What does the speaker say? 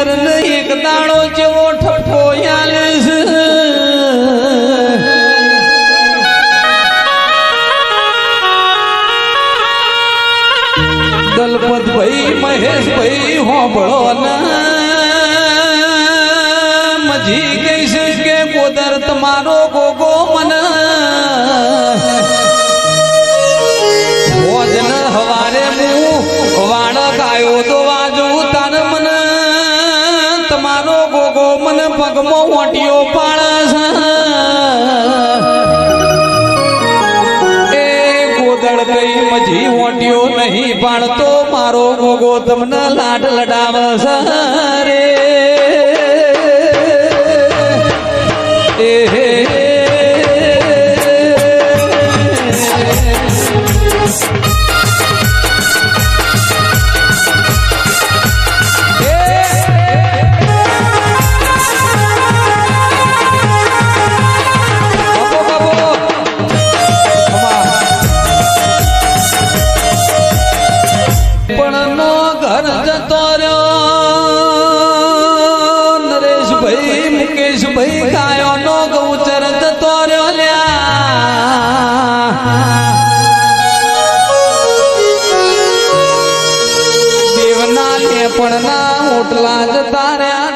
નર એક દાણો જેવો ઠઠો દલપત ભાઈ મહેશ ભાઈ હોબળો મજી કહીશ કે કોદર તમારો ગોગો મન. ભોજન હવારે હું વાણક આવ્યો તો વાજુ તાર મન પગમો ઓટિયો પાડસ એ ગોદળ કઈ મજી મોટીઓ નહીં પાડતો, મારો ગોગો તમને લાડ લડાવસ કેશ ભાઈ કાયો નો ગૌચર જતો રહ્યો દેવના ને પણ ના ઓટલા જતા રહ્યા